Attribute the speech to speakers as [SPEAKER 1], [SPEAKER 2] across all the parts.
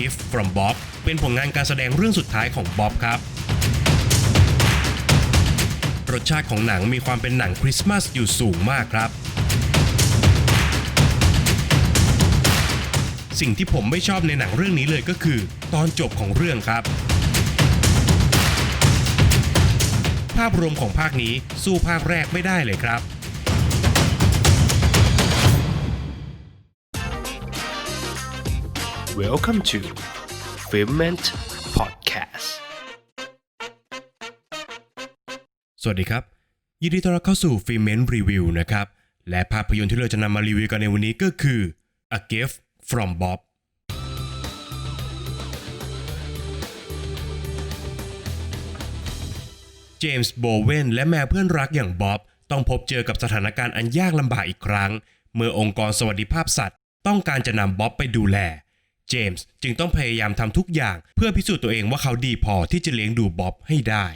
[SPEAKER 1] Gift from Bob เป็นผลงานการแสดงเรื่องสุดท้ายของบ๊อบครับ รสชาติของหนังมีความเป็นหนังคริสต์มาสอยู่สูงมากครับ สิ่งที่ผมไม่ชอบในหนังเรื่องนี้เลยก็คือ ตอนจบของเรื่องครับ ภาพรวมของภาคนี้สู้ภาคแรกไม่ได้เลยครับ
[SPEAKER 2] Welcome to Filment Podcast
[SPEAKER 1] สวัสดีครับ ยินดีต้อนรับเข้าสู่ฟิเมนรีวิวนะครับ และภาพยนตร์ที่เราจะนำมารีวิวกันในวันนี้ก็คือ A Gift from Bob เจมส์โบเวนและแมวเพื่อนรักอย่างบ๊อบต้องพบเจอกับสถานการณ์อันยากลำบากอีกครั้ง เมื่อองค์กรสวัสดิภาพสัตว์ ต้องการจะนำบ๊อบไปดูแล จมส์จึงต้องพยายามทำทุกอย่างเพื่อพิสูจน์ตัวเองว่าเขาดีพอที่จะเลี้ยงดูบ๊อบให้ได้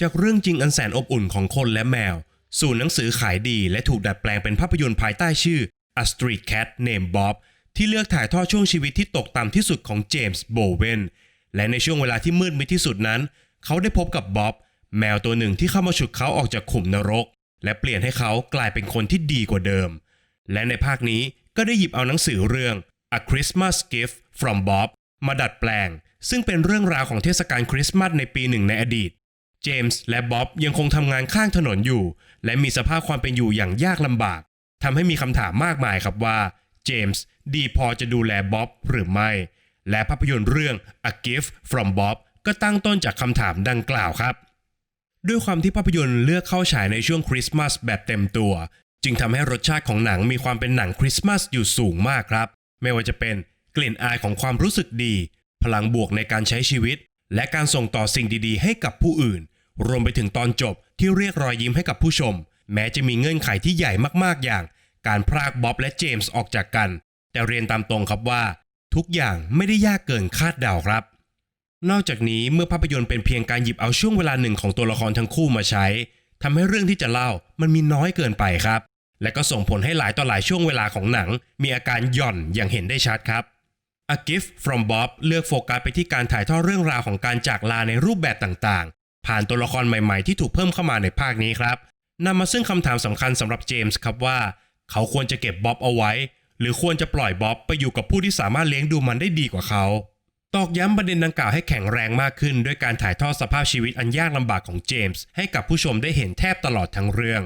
[SPEAKER 1] จากเรื่องจริงอันแสนอบอุ่นของคนและแมว สู่หนังสือขายดีและถูกดัดแปลงเป็นภาพยนตร์ภายใต้ชื่อ A Street Cat Named Bob ที่เลือกถ่ายทอดช่วงชีวิตที่ตกต่ำที่สุดของเจมส์โบเวนและในช่วงเวลาที่มืดมิดที่สุดนั้น เขาได้พบกับบ๊อบแมวตัวหนึ่งที่เข้ามาฉุดเขาออกจากขุมนรก และเปลี่ยนให้เขากลายเป็นคนที่ดีกว่าเดิม และในภาคนี้ก็ได้หยิบเอาหนังสือเรื่อง A Christmas Gift from Bob มาดัดแปลง ซึ่งเป็นเรื่องราวของเทศกาลคริสต์มาสในปีหนึ่งในอดีต เจมส์และบ๊อบยังคงทำงานข้างถนนอยู่ และมีสภาพความเป็นอยู่อย่างยากลำบากทำให้มีคำถามมากมายครับว่า เจมส์ดีพอจะดูแลบ๊อบหรือไม่ และภาพยนตร์เรื่อง A Gift from Bob ก็ตั้งต้นจากคำถามดังกล่าวครับ ด้วยความที่ภาพยนตร์เลือกเข้าฉายในช่วงคริสต์มาสแบบเต็มตัว จึงทำให้รสชาติของหนังมีความเป็นหนังคริสต์มาสอยู่สูงมากครับ ไม่ว่าจะเป็นกลิ่นอายของความรู้สึกดี พลังบวกในการใช้ชีวิต และการส่งต่อสิ่งดีๆ ให้กับผู้อื่น รวมไปถึงตอนจบที่เรียกรอยยิ้มให้กับผู้ชม แม้จะมีเงื่อนไขที่ใหญ่มากๆอย่าง การพรากบ๊อบและเจมส์ออกจากกัน แต่เรียนตามตรงครับว่า ทุกอย่างไม่ได้ยากเกินคาดเดาครับ นอกจากนี้เมื่อภาพยนตร์เป็นเพียงการหยิบเอาช่วงเวลาหนึ่งของตัวละครทั้งคู่มาใช้ทำให้เรื่องที่จะเล่ามันมีน้อยเกินไปครับ และก็ส่งผลให้หลายต่อหลายช่วงเวลาของหนัง มีอาการหย่อนอย่างเห็นได้ชัดครับ A Gift from Bob เลือกโฟกัสไปที่การถ่ายทอดเรื่องราวของการจากลาในรูปแบบต่างๆ ผ่านตัวละครใหม่ๆ ที่ถูกเพิ่มเข้ามาในภาคนี้ครับนำมาซึ่งคำถามสำคัญสำหรับเจมส์ครับว่า เขาควรจะเก็บบ๊อบเอาไว้ หรือควรจะปล่อยบ๊อบไปอยู่กับผู้ที่สามารถเลี้ยงดูมันได้ดีกว่าเขา ตอกย้ำประเด็นดังกล่าวให้แข็งแรงมากขึ้น ด้วยการถ่ายทอดสภาพชีวิตอันยากลำบากของเจมส์ให้กับผู้ชมได้เห็นแทบตลอดทั้งเรื่อง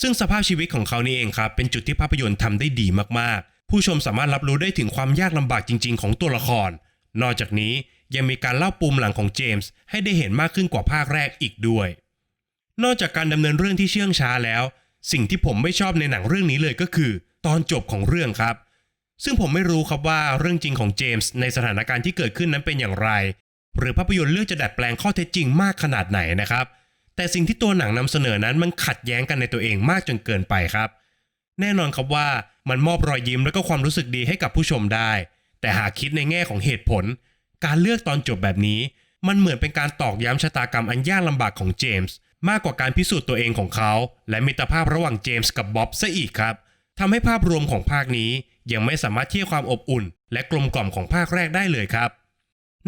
[SPEAKER 1] ซึ่งสภาพชีวิตของเขานี่เองครับ เป็นจุดที่ภาพยนตร์ทำได้ดีมากๆ ผู้ชมสามารถรับรู้ได้ถึงความยากลำบากจริง ๆ ของตัวละคร นอกจากนี้ยังมีการเล่าปูมหลังของเจมส์ให้ได้เห็นมากขึ้นกว่าภาคแรกอีกด้วย นอกจากการดำเนินเรื่องที่เชื่องช้าแล้ว สิ่งที่ผมไม่ชอบในหนังเรื่องนี้เลยก็คือ ตอนจบของเรื่องครับ ซึ่งผมไม่รู้ครับว่าเรื่องจริงของเจมส์ในสถานการณ์ที่เกิดขึ้นนั้นเป็นอย่างไร หรือภาพยนตร์เลือกจะดัดแปลงข้อเท็จจริงมากขนาดไหนนะครับ แต่สิ่งที่ตัวหนังนำเสนอนั้นมันขัดแย้งกันในตัวเองมากจนเกินไปครับ แน่นอนครับว่ามันมอบรอยยิ้มและก็ความรู้สึกดีให้กับผู้ชมได้ แต่หากคิดในแง่ของเหตุผล การเลือกตอนจบแบบนี้ มันเหมือนเป็นการตอกย้ำชะตากรรมอันยากลำบากของเจมส์มากกว่าการพิสูจน์ตัวเองของเขา และมิตรภาพระหว่างเจมส์กับบ๊อบซะอีกครับทำให้ภาพรวมของภาคนี้ ยังไม่สามารถเทียบความอบอุ่น และกลมกล่อมของภาคแรกได้เลยครับ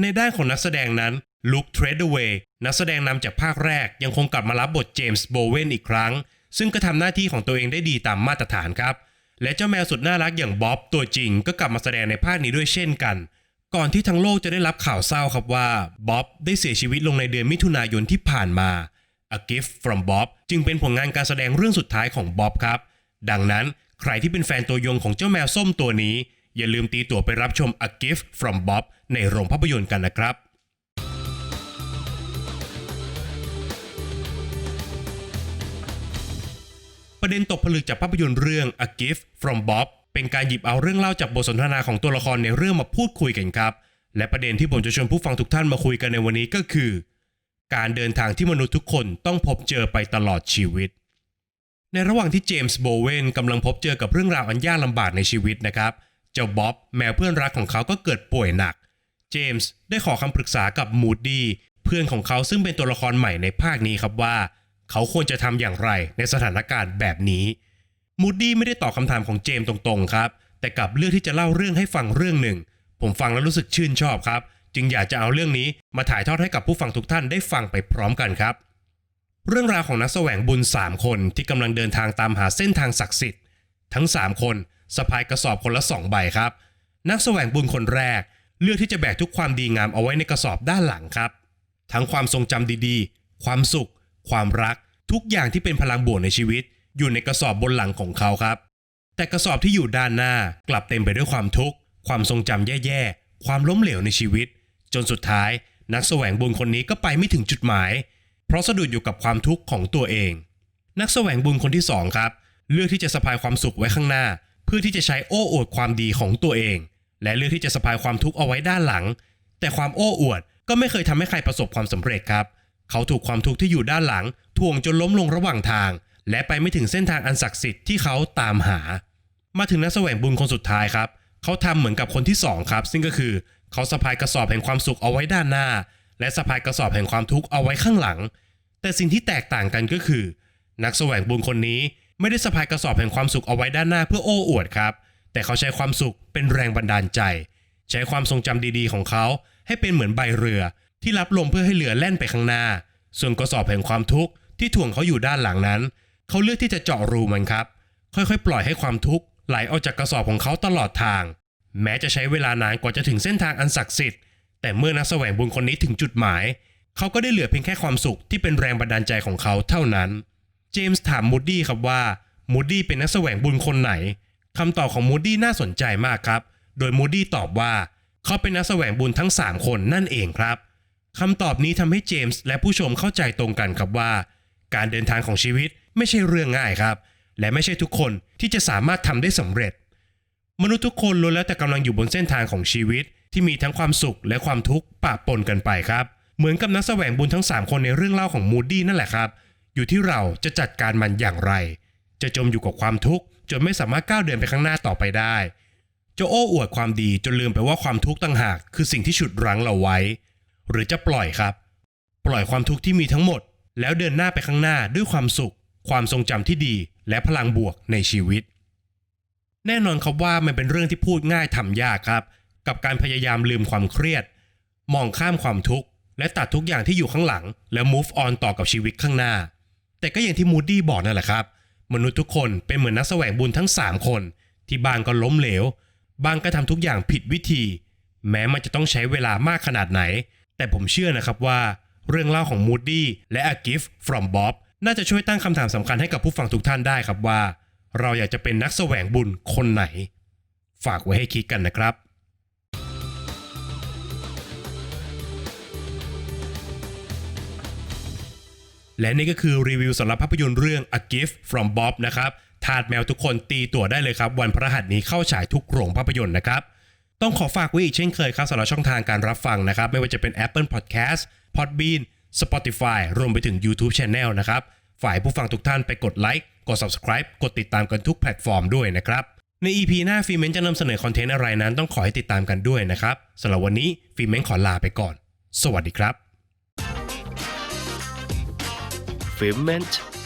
[SPEAKER 1] ในด้านของนักแสดงนั้นลุคเทรดเวย์นักแสดงนำจากภาคแรกยังคงกลับมารับบทเจมส์โบเวนอีกครั้ง ซึ่งก็ทำหน้าที่ของตัวเองได้ดีตามมาตรฐานครับ และเจ้าแมวสุดน่ารักอย่างบ๊อบตัวจริงก็กลับมาแสดงในภาคนี้ด้วยเช่นกัน ก่อนที่ทั้งโลกจะได้รับข่าวเศร้าครับว่าบ๊อบได้เสียชีวิตลงในเดือนมิถุนายนที่ผ่านมา A Gift from Bob จึงเป็นผลงานการแสดงเรื่องสุดท้ายของบ๊อบครับ ดังนั้น ใครที่เป็นแฟนตัวยงของเจ้าแมวส้มตัวนี้ อย่าลืมตีตั๋วไปรับชม A Gift from Bob ในโรงภาพยนตร์กันนะครับประเด็นตกผลึกจากภาพยนตร์เรื่อง A Gift from Bob เป็นการหยิบเอาเรื่องเล่าจากบทสนทนาของตัวละครในเรื่องมาพูดคุยกันครับ และประเด็นที่ผมจะชวนผู้ฟังทุกท่านมาคุยกันในวันนี้ก็คือ การเดินทางที่มนุษย์ทุกคนต้องพบเจอไปตลอดชีวิต ในระหว่างที่เจมส์โบเวนกำลังพบเจอกับเรื่องราวอันยากลำบากในชีวิตนะครับ เจ้าบ๊อบแมวเพื่อนรักของเขาก็เกิดป่วยหนัก เจมส์ได้ขอคำปรึกษากับมูดดี้เพื่อนของเขาซึ่งเป็นตัวละครใหม่ในภาคนี้ครับว่า เขาควรจะทำอย่างไรในสถานการณ์แบบนี้ มูดดี้ไม่ได้ตอบคำถามของเจมส์ตรงๆครับ แต่กลับเลือกที่จะเล่าเรื่องให้ฟังเรื่องหนึ่ง ผมฟังแล้วรู้สึกชื่นชอบครับ จึงอยากจะเอาเรื่องนี้มาถ่ายทอดให้กับผู้ฟังทุกท่านได้ฟังไปพร้อมกันครับ เรื่องราวของนักแสวงบุญ 3 คนที่กำลังเดินทางตามหาเส้นทางศักดิ์สิทธิ์ ทั้ง 3 คนสะพายกระสอบคนละ 2 ใบครับ นักแสวงบุญคนแรก เลือกที่จะแบกทุกความดีงามเอาไว้ในกระสอบด้านหลังครับ ทั้งความทรงจำดีๆ ความสุข ความรัก ทุกอย่างที่เป็นพลังบวกในชีวิต อยู่ในกระสอบบนหลังของเขาครับ แต่กระสอบที่อยู่ด้านหน้ากลับเต็มไปด้วยความทุกข์ ความทรงจำแย่ๆ ความล้มเหลวในชีวิต จนสุดท้าย นักแสวงบุญคนนี้ก็ไปไม่ถึงจุดหมายเพราะสะดุดอยู่กับความทุกข์ของตัวเอง นักแสวงบุญคนที่สองครับ เลือกที่จะสะพายความสุขไว้ข้างหน้า เพื่อที่จะใช้โอ้อวดความดีของตัวเอง และเลือกที่จะสะพายความทุกข์เอาไว้ด้านหลัง แต่ความโอ้อวดก็ไม่เคยทำให้ใครประสบความสำเร็จครับ เขาถูกความทุกข์ที่อยู่ด้านหลังถ่วงจนล้มลงระหว่างทาง และไปไม่ถึงเส้นทางอันศักดิ์สิทธิ์ที่เขาตามหา มาถึงนักแสวงบุญคนสุดท้ายครับ เขาทำเหมือนกับคนที่สองครับซึ่งก็คือเขาสะพายกระสอบแห่งความสุขเอาไว้ด้านหน้า และสะพายกระสอบแห่งความทุกข์เอาไว้ข้างหลัง แต่สิ่งที่แตกต่างกันก็คือ นักแสวงบุญคนนี้ไม่ได้สะพายกระสอบแห่งความสุขเอาไว้ด้านหน้าเพื่อโอ้อวดครับ แต่เขาใช้ความสุขเป็นแรงบันดาลใจ ใช้ความทรงจำดีๆของเขา ให้เป็นเหมือนใบเรือ ที่รับลมเพื่อให้เรือแล่นไปข้างหน้า ส่วนกระสอบแห่งความทุกข์ที่ถ่วงเขาอยู่ด้านหลังนั้น เขาเลือกที่จะเจาะรูมันครับ ค่อยๆ ปล่อยให้ความทุกข์ไหลออกจากกระสอบของเขาตลอดทาง แม้จะใช้เวลานานกว่าจะถึงเส้นทางอันศักดิ์สิทธิ์ แต่เมื่อนักแสวงบุญคนนี้ถึงจุดหมาย เขาก็ได้เหลือเพียงแค่ความสุขที่เป็นแรงบันดาลใจของเขาเท่านั้น เจมส์ถามมูดดี้ครับว่ามูดดี้เป็นนักแสวงบุญคนไหนคำตอบของมูดดี้น่าสนใจมากครับ โดยมูดดี้ตอบว่า เขาเป็นนักแสวงบุญทั้ง 3 คนนั่นเองครับคำตอบนี้ทำให้เจมส์และผู้ชมเข้าใจตรงกันครับว่า การเดินทางของชีวิตไม่ใช่เรื่องง่ายครับ และไม่ใช่ทุกคนที่จะสามารถทำได้สำเร็จ มนุษย์ทุกคนล้วนแล้วแต่กำลังอยู่บนเส้นทางของชีวิต ที่มีทั้งความสุขและความทุกข์ปะปนกันไปครับ เหมือนกับนักแสวงบุญทั้ง 3 คนในเรื่องเล่าของมูดดี้นั่นแหละครับ อยู่ที่เราจะจัดการมันอย่างไร จะจมอยู่กับความทุกข์จนไม่สามารถก้าวเดินไปข้างหน้าต่อไปได้ จะโอ้อวดความดีจนลืมไปว่าความทุกข์ต่างหาก คือสิ่งที่ฉุดรั้งเราไว้ หรือจะปล่อยครับ ปล่อยความทุกข์ที่มีทั้งหมด แล้วเดินหน้าไปข้างหน้าด้วยความสุข ความทรงจำที่ดี และพลังบวกในชีวิตแน่นอนครับว่ามันเป็นเรื่องที่พูดง่ายทำยากครับ กับการพยายามลืมความเครียด มองข้ามความทุกข์ และตัดทุกอย่างที่อยู่ข้างหลัง แล้ว move on ต่อกับชีวิตข้างหน้า แต่ก็อย่างที่มูดดี้บอกนั่นแหละครับ มนุษย์ทุกคนเป็นเหมือนนักแสวงบุญทั้ง 3 คน ที่บางก็ล้มเหลว บางก็ทำทุกอย่างผิดวิธี แม้มันจะต้องใช้เวลามากขนาดไหน แต่ผมเชื่อนะครับว่า เรื่องเล่าของมูดดี้และ A Gift from Bob น่าจะช่วยตั้งคำถามสำคัญให้กับผู้ฟังทุกท่านได้ครับว่า เราอยากจะเป็นนักแสวงบุญคนไหน ฝากไว้ให้คิดกันนะครับ และนี่ก็คือรีวิวสำหรับภาพยนตร์เรื่อง A Gift from Bob นะครับทาสแมวทุกคนตีตั๋วได้เลยครับ วันพฤหัสนี้เข้าฉายทุกโรงภาพยนตร์นะครับ ต้องขอฝากไว้อีกเช่นเคยครับสำหรับช่องทางการรับฟังนะครับ ไม่ว่าจะเป็น Apple Podcast Podbean Spotify รวมไปถึง YouTube Channel นะครับ ฝ่ายผู้ฟังทุกท่านไปกดไลค์กด Subscribe กดติดตามกันทุกแพลตฟอร์มด้วยนะครับ ใน EP หน้าฟิเมนจะนำเสนอคอนเทนต์อะไรนั้นต้องขอให้ติดตามกันด้วยนะครับสำหรับวันนี้ฟิเมนขอลาไปก่อน สวัสดีครับ
[SPEAKER 2] fulfillment